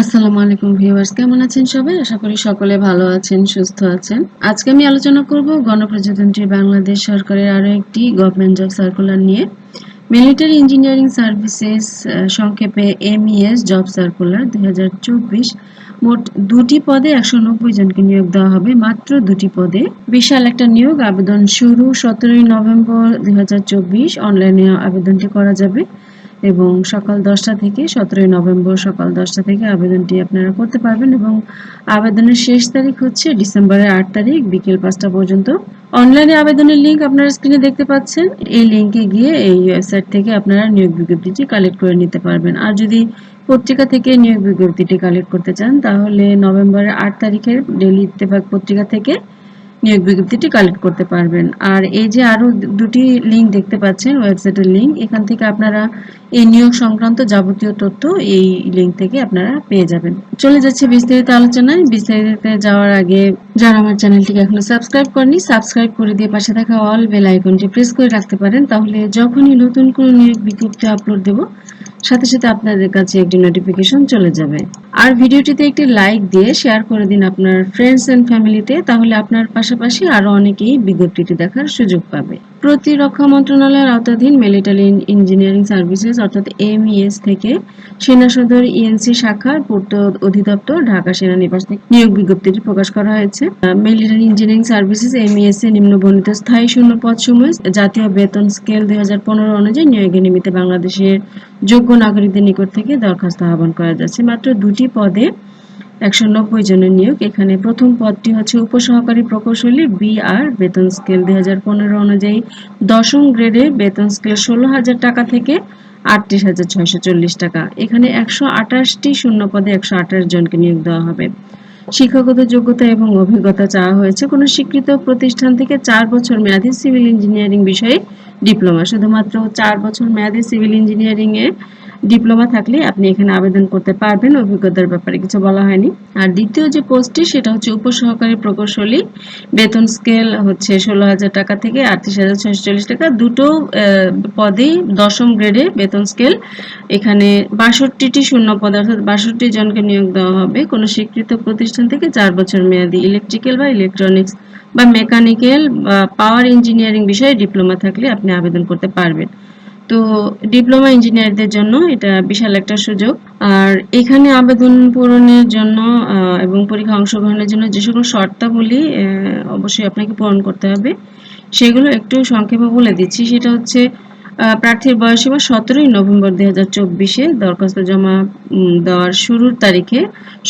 আসসালামু আলাইকুম ভিউয়ার্স, কেমন আছেন সবাই? আশা করি সকলে ভালো আছেন, সুস্থ আছেন। আজকে আমি আলোচনা করব গণপ্রজাতন্ত্রী বাংলাদেশ সরকারের আরও একটি গভর্নমেন্ট জব সার্কুলার নিয়ে। মিলিটারি ইঞ্জিনিয়ারিং সার্ভিসেস সংক্ষেপে এমইএস জব সার্কুলার দু হাজার চব্বিশ। মোট দুটি পদে একশো নব্বই জনকে নিয়োগ দেওয়া হবে, মাত্র দুটি পদে। বিশাল একটা নিয়োগ, আবেদন শুরু সতেরোই নভেম্বর দুই হাজার চব্বিশ। অনলাইনে আবেদনটি করা যাবে। এবং সকাল দশটা থেকে সতেরোই নভেম্বর সকাল দশটা থেকে আবেদনটি আপনারা করতে পারবেন এবং আবেদনের শেষ তারিখ হচ্ছে ডিসেম্বরের আট তারিখ বিকেল পাঁচটা পর্যন্ত। অনলাইনে আবেদনের লিঙ্ক আপনারা স্ক্রিনে দেখতে পাচ্ছেন। এই লিঙ্কে গিয়ে এই ওয়েবসাইট থেকে আপনারা নিয়োগ বিজ্ঞপ্তিটি কালেক্ট করে নিতে পারবেন। আর যদি পত্রিকা থেকে নিয়োগ বিজ্ঞপ্তিটি কালেক্ট করতে চান, তাহলে নভেম্বরের আট তারিখের ডেলি ইত্তেফাক পত্রিকা থেকে নিয়োগ বিজ্ঞপ্তিটি কালেক্ট করতে পারবেন। আর এই যে আরও দুটি লিঙ্ক দেখতে পাচ্ছেন ওয়েবসাইটের লিঙ্ক এখান থেকে আপনারা এই নিয়োগ সংক্রান্ত যাবতীয় তথ্য এই লিঙ্ক থেকে আপনারা পেয়ে যাবেন। চলে যাচ্ছে বিস্তারিত আলোচনায়। বিস্তারিত যাওয়ার আগে যারা আমার চ্যানেলটিকে এখনও সাবস্ক্রাইব করেনি সাবস্ক্রাইব করে দিয়ে পাশে থাকা অল বেল আইকনটি প্রেস করে রাখতে পারেন, তাহলে যখনই নতুন কোনো নিয়োগ বিজ্ঞপ্তি আপলোড দেব, সাথে সাথে আপনাদের কাছে একটি নোটিফিকেশন চলে যাবে। আর ভিডিওটিতে একটি লাইক দিয়ে শেয়ার করে দিন আপনার ফ্রেন্ডস এন্ড ফ্যামিলিতে তাহলে আপনার পাশাপাশি আরও অনেকেই বিজ্ঞপ্তিটি দেখার সুযোগ পাবে। প্রতিরক্ষা মন্ত্রণালয়ের আওতাধীন মিলিটারি ইঞ্জিনিয়ারিং সার্ভিসেস অর্থাৎ এমইএস থেকে সেনা সদর ইএনসি শাখার পূর্ত অধিদপ্তর ঢাকা সেনানিবাস থেকে নিয়োগ বিজ্ঞপ্তিটি প্রকাশ করা হয়েছে। মিলিটারি ইঞ্জিনিয়ারিং সার্ভিসেস এমইএস এ নিম্নবর্ণিত স্থায়ী শূন্য পদ সময় জাতীয় বেতন স্কেল দুই হাজার পনেরো অনুযায়ী নিয়োগের নিমিত্তে বাংলাদেশের যোগ্য নাগরিকদের নিকট থেকে দরখাস্ত আহ্বান করা যাচ্ছে। মাত্র দুটি পদে একশো নব্বই জনের নিয়োগ। এখানে প্রথম পদটি হচ্ছে উপসহকারী প্রকৌশলী বি আর বেতন স্কেল দুই হাজার পনেরো অনুযায়ী। দশম গ্রেডে বেতন স্কেল ষোলো হাজার টাকা থেকে আটত্রিশ হাজার ছয়শো চল্লিশ টাকা। এখানে একশো আঠাশটি শূন্য পদে একশো আঠাশ জনকে নিয়োগ দেওয়া হবে। শিক্ষাগত যোগ্যতা এবং অভিজ্ঞতা চাওয়া হয়েছে। কোনো স্বীকৃত প্রতিষ্ঠান থেকে চার বছর মেয়াদী সিভিল ইঞ্জিনিয়ারিং বিষয়ে ডিপ্লোমা। শুধুমাত্র চার বছর মেয়াদী সিভিল ইঞ্জিনিয়ারিং এ ডিপ্লোমা থাকলে আপনি এখানে আবেদন করতে পারবেন, অভিজ্ঞতার ব্যাপারে কিছু বলা হয়নি। আর দ্বিতীয় যে পোস্টটি, সেটা হচ্ছে উপসহকারী প্রকৌশলী, বেতন স্কেল হচ্ছে ষোলো হাজার টাকা থেকে আটত্রিশ হাজার ছয়শো চল্লিশ টাকা। দুটো পদেই দশম গ্রেডে বেতন স্কেল এখানে বাষট্টিটি শূন্য পদ, অর্থাৎ বাষট্টি জনকে নিয়োগ দেওয়া হবে। কোনো স্বীকৃত প্রতিষ্ঠান থেকে চার বছর মেয়াদী ইলেকট্রিক্যাল বা ইলেকট্রনিক্স বা মেকানিক্যাল বা পাওয়ার ইঞ্জিনিয়ারিং বিষয়ে ডিপ্লোমা থাকলে আপনি আবেদন করতে পারবেন। তো ডিপ্লোমা ইঞ্জিনিয়ারদের জন্য এটা বিশাল একটা সুযোগ। আর এখানে আবেদন পূরণের জন্য এবং পরীক্ষা অংশগ্রহণের জন্য যে সকল শর্তাবলী অবশ্যই আপনাকে পূরণ করতে হবে, সেগুলো একটু সংক্ষেপে বলে দিচ্ছি। সেটা হচ্ছে প্রার্থীর বয়সীমা সতেরোই নভেম্বর দুই হাজার চব্বিশে, দরখাস্ত জমা দেওয়ার শুরুর তারিখে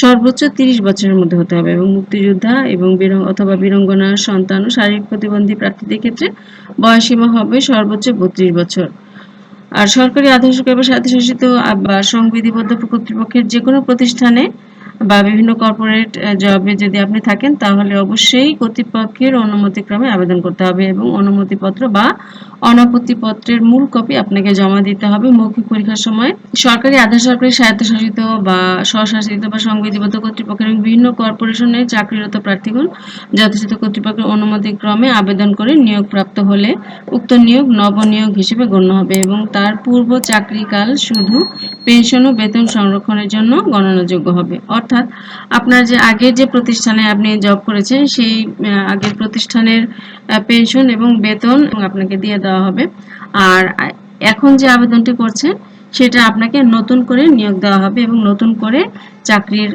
সর্বোচ্চ তিরিশ বছরের মধ্যে হতে হবে এবং মুক্তিযোদ্ধা এবং অথবা বীরঙ্গনার সন্তান ও শারীরিক প্রতিবন্ধী প্রার্থীদের ক্ষেত্রে বয়সীমা হবে সর্বোচ্চ বত্রিশ বছর। আর সরকারি আদর্শ বা স্বায়ত্তশাসিত বা সংবিধিবদ্ধ কর্তৃপক্ষের যে কোনো প্রতিষ্ঠানে বা বিভিন্ন কর্পোরেট জবে যদি আপনি থাকেন, তাহলে অবশ্যই কর্তৃপক্ষের অনুমতিক্রমে আবেদন করতে হবে এবং অনুমতিপত্র বা অনাপত্তিপত্রের মূল কপি আপনাকে জমা দিতে হবে মৌখিক পরীক্ষার সময়। সরকারি আধা সরকারি স্বায়ত্তশাসিত বা স্বশাসিত বা সংবিধিবদ্ধ কর্তৃপক্ষের এবং বিভিন্ন কর্পোরেশনে চাকরিরত প্রার্থীগণ যথাযথ কর্তৃপক্ষের অনুমতিক্রমে আবেদন করে নিয়োগপ্রাপ্ত হলে উক্ত নিয়োগ নবনিয়োগ হিসেবে গণ্য হবে এবং তার পূর্ব চাকরিকাল শুধু পেনশন ও বেতন সংরক্ষণের জন্য গণনাযোগ্য হবে। অর্থাৎ আপনার যে আগের যে প্রতিষ্ঠানে আপনি জব করেছেন, সেই আগের প্রতিষ্ঠানের পেনশন এবং বেতন আপনাকে দিয়ে দেওয়া হবে। আর এখন যে আবেদনটি করছেন সেটা আপনাকে নতুন করে নিয়োগ দেওয়া হবে এবং নতুন করে চাকরির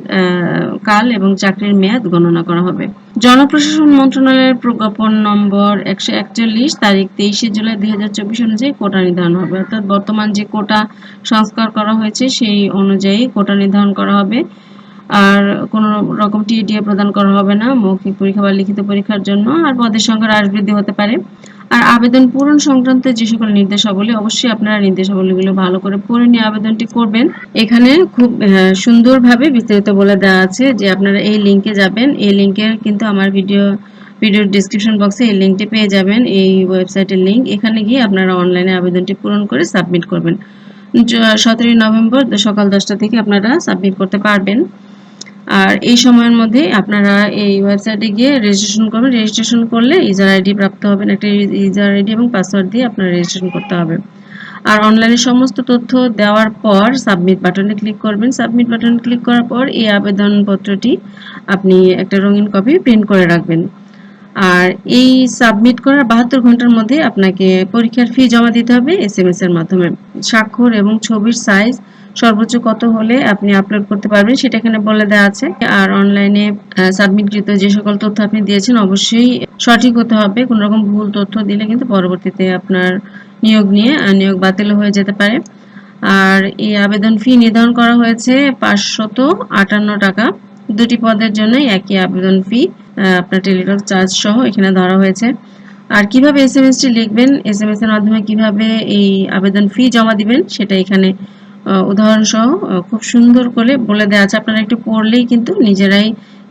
কাল এবং চাকরির মেয়াদ গণনা করা হবে। জনপ্রশাসন মন্ত্রণালয়ের প্রজ্ঞাপন নম্বর একশো একচল্লিশ, তারিখ তেইশে জুলাই দুই হাজার চব্বিশ অনুযায়ী কোটা নির্ধারণ হবে। অর্থাৎ বর্তমান যে কোটা সংস্কার করা হয়েছে, সেই অনুযায়ী কোটা নির্ধারণ করা হবে। আর কোন রকম টিএডিএ প্রদান করা হবে না, মৌখিক পরীক্ষা বা লিখিত পরীক্ষার জন্য, আর পদের সংখ্যা হ্রাস বৃদ্ধি হতে পারে। আর আবেদন পূরণ সংক্রান্ত যে সকল নির্দেশাবলী, অবশ্যই আপনারা নির্দেশাবলীগুলো ভালো করে পড়ে নিয়ে আবেদনটি করবেন। এখানে খুব সুন্দরভাবে বিস্তারিত বলে দেওয়া আছে যে আপনারা এই লিঙ্কে যাবেন। এই লিঙ্কে কিন্তু আমার ভিডিও, ভিডিওর ডিসক্রিপশন বক্সে এই লিঙ্কটি পেয়ে যাবেন, এই ওয়েবসাইটের লিঙ্ক এখানে গিয়ে আপনারা অনলাইনে আবেদনটি পূরণ করে সাবমিট করবেন। সতেরোই নভেম্বর সকাল দশটা থেকে আপনারা সাবমিট করতে পারবেন। আর এই সময়ের মধ্যে আপনারা এই ওয়েবসাইটে গিয়ে রেজিস্ট্রেশন করবেন। রেজিস্ট্রেশন করলে ইউজার আইডি প্রাপ্ত হবেন। একটা ইউজার আইডি এবং পাসওয়ার্ড দিয়ে আপনারা রেজিস্ট্রেশন করতে হবে। আর অনলাইনে সমস্ত তথ্য দেওয়ার পর সাবমিট বাটনে ক্লিক করবেন। সাবমিট বাটনে ক্লিক করার পর এই আবেদনপত্রটি আপনি একটা রঙিন কপি প্রিন্ট করে রাখবেন। আর এই সাবমিট করার বাহাত্তর ঘণ্টার মধ্যে আপনাকে পরীক্ষার ফি জমা দিতে হবে এস এর মাধ্যমে। স্বাক্ষর এবং ছবির সাইজ সর্বোচ্চ কত হলে আপনি আপলোড করতে পারবেন সেটা এখানে বলে দেওয়া আছে। আর অনলাইনে সাবমিটকৃত যে সকল তথ্য আপনি দিয়েছেন, অবশ্যই সঠিক হতে হবে। কোনো রকম ভুল তথ্য দিলে কিন্তু পরবর্তীতে আপনার নিয়োগ নিয়ে নিয়োগ বাতিল হয়ে যেতে পারে। আর এই আবেদন ফি নির্ধারণ করা হয়েছে পাঁচশত আটান্ন টাকা। দুটি পদের জন্য একই আবেদন ফি আপনার টেলিটক চার্জ সহ এখানে ধরা হয়েছে। আর কীভাবে এস এম এসটি লিখবেন? এস এম এস এর মাধ্যমে কীভাবে এই আবেদন ফি জমা দিবেন? সেটা এখানে উদাহরণ সহ খুব সুন্দর করে বলে দেওয়া আছে। আপনারা একটু পড়লেই কিন্তু নিজেরাই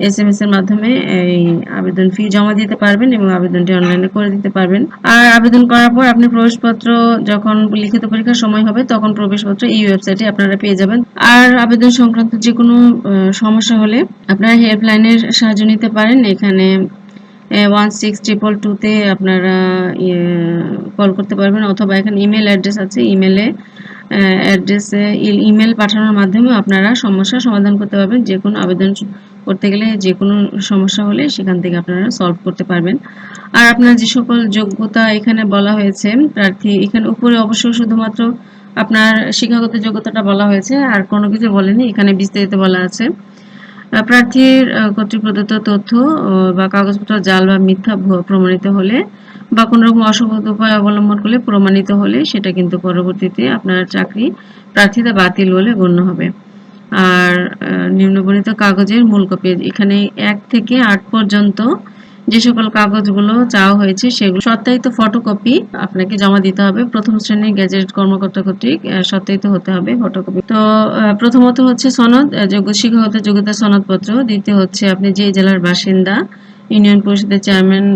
এস এম এস এর মাধ্যমে এই আবেদন ফি জমা দিতে পারবেন এবং আবেদনটি অনলাইনে করে দিতে পারবেন। আর আবেদন করার পর আপনি প্রবেশপত্র যখন লিখিত পরীক্ষার সময় হবে, তখন প্রবেশপত্র এই ওয়েবসাইটে আপনারা পেয়ে যাবেন। আর আবেদন সংক্রান্ত যে কোনো সমস্যা হলে আপনারা হেল্পলাইনের সাহায্য নিতে পারেন। এখানে ওয়ান সিক্স ট্রিপল টুতে আপনারা কল করতে পারবেন অথবা এখানে ইমেল অ্যাড্রেস আছে। ইমেলে অ্যাড্রেসে ইমেল পাঠানোর মাধ্যমে আপনারা সমস্যার সমাধান করতে পারবেন। যে কোনো আবেদন করতে গেলে যে কোনো সমস্যা হলে সেখান থেকে আপনারা সলভ করতে পারবেন। আর আপনার যে সকল যোগ্যতা এখানে বলা হয়েছে, প্রার্থী এখানে উপরে অবশ্যই শুধুমাত্র আপনার শিক্ষাগত যোগ্যতাটা বলা হয়েছে। আর কোনো কিছু বলেনি, এখানে বিস্তারিত বলা আছে। প্রার্থীর কর্তৃক প্রদত্ত তথ্য বা কাগজপত্র, জাল বা মিথ্যা প্রমাণিত হলে, বা কোনো রকম অসংগত উপায় অবলম্বন করলে প্রমাণিত হলে, সেটা কিন্তু পরবর্তীতে আপনার চাকরি প্রার্থীতা বাতিল বলে গণ্য হবে। আর নিম্নবর্ণিত কাগজের মূল কপি, এখানে এক থেকে আট পর্যন্ত যে সকল কাগজগুলো চাওয়া হয়েছে সেগুলো সত্যায়িত ফটোকপি আপনাকে জমা দিতে হবে। প্রথম শ্রেণির গ্যাজেট কর্মকর্তা কর্তৃক সত্যায়িত হতে হবে ফটোকপি তো প্রথমত হচ্ছে সনদ যোগ্য শিক্ষাগত যোগ্যতা সনদপত্র। দ্বিতীয় হচ্ছে আপনি যে জেলার বাসিন্দা, ইউনিয়ন পরিষদের চেয়ারম্যান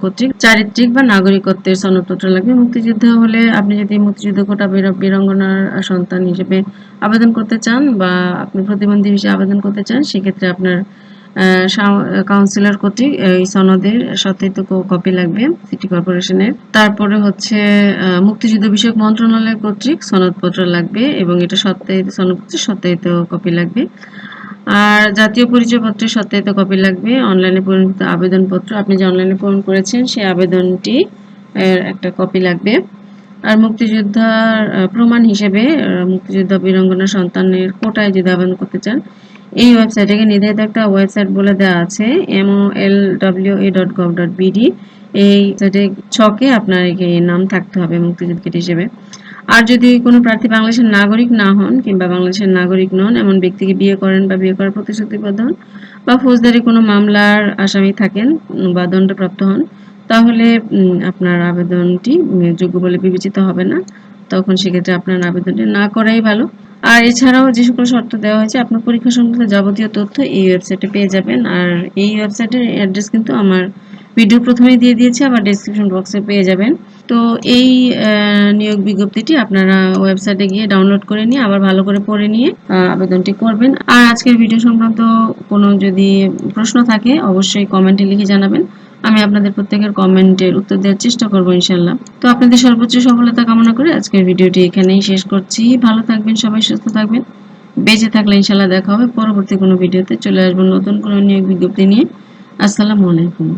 কর্তৃক চারিত্রিক বা নাগরিকত্বের সনদপত্র লাগবে। মুক্তিযোদ্ধা হলে আপনি যদি মুক্তিযুদ্ধ কোটা বীরঙ্গনার সন্তান হিসেবে আবেদন করতে চান বা আপনি প্রতিবন্ধী হিসেবে আবেদন করতে চান, সেক্ষেত্রে আপনার কাউন্সিলর কর্তৃক এই সনদের সত্যায়িত কপি লাগবে সিটি কর্পোরেশনের। তারপরে হচ্ছে মুক্তিযুদ্ধ বিষয়ক মন্ত্রণালয় কর্তৃক সনদপত্র লাগবে এবং এটা সত্যায়িত, সনদপত্রের সত্যায়িত কপি লাগবে। আর জাতীয় পরিচয়পত্রের সত্যায়িত কপি লাগবে। অনলাইনে পূরণকৃত আবেদনপত্র, আপনি যে অনলাইনে পূরণ করেছেন, সেই আবেদনটি এর একটা কপি লাগবে। আর মুক্তিযোদ্ধার প্রমাণ হিসেবে মুক্তিযোদ্ধা বীরঙ্গনা সন্তানের কোটায় যদি আবেদন করতে চান এই ওয়েবসাইটে নির্ধারিত একটা ওয়েবসাইট বলে দেওয়া আছে M O L W A dot gov dot BD এই সাইটে ছকে আপনার এই নাম থাকতে হবে মুক্তিযোদ্ধা হিসেবে। আর যদি কোনো প্রার্থী বাংলাদেশের নাগরিক না হন কিংবা বাংলাদেশের নাগরিক নন, এমন ব্যক্তিকে বিয়ে করেন বা বিয়ে করার প্রতিশ্রুতিবদ্ধ হন বা ফৌজদারি কোনো মামলার আসামি থাকেন বা দণ্ডপ্রাপ্ত হন, তাহলে আপনার আবেদনটি যোগ্য বলে বিবেচিত হবে না। তখন সেক্ষেত্রে আপনার আবেদনটি না করাই ভালো। আর এছাড়াও যে সকল শর্ত দেওয়া হয়েছে, আপনার পরীক্ষা সংক্রান্ত যাবতীয় তথ্য এই ওয়েবসাইটে পেয়ে যাবেন। আর এই ওয়েবসাইটের অ্যাড্রেস কিন্তু আমার ভিডিও প্রথমেই দিয়ে দিয়েছি, আবার ডিসক্রিপশন বক্সে পেয়ে যাবেন। তো এই নিয়োগ বিজ্ঞপ্তিটি আপনারা ওয়েবসাইটে গিয়ে ডাউনলোড করে নিয়ে, আবার ভালো করে পড়ে নিয়ে আবেদনটি করবেন। আর আজকের ভিডিও সংক্রান্ত কোনো যদি প্রশ্ন থাকে, অবশ্যই কমেন্টে লিখে জানাবেন। আমি আপনাদের প্রত্যেকের কমেন্টের উত্তর দেওয়ার চেষ্টা করব ইনশাল্লাহ তো আপনাদের সর্বোচ্চ সফলতা কামনা করে আজকের ভিডিওটি এখানেই শেষ করছি। ভালো থাকবেন সবাই, সুস্থ থাকবেন। বেঁচে থাকলে ইনশাল্লাহ দেখা হবে। পরবর্তী কোনো ভিডিওতে চলে আসব নতুন কোনো নিয়োগ বিজ্ঞপ্তি নিয়ে। আসসালামু আলাইকুম।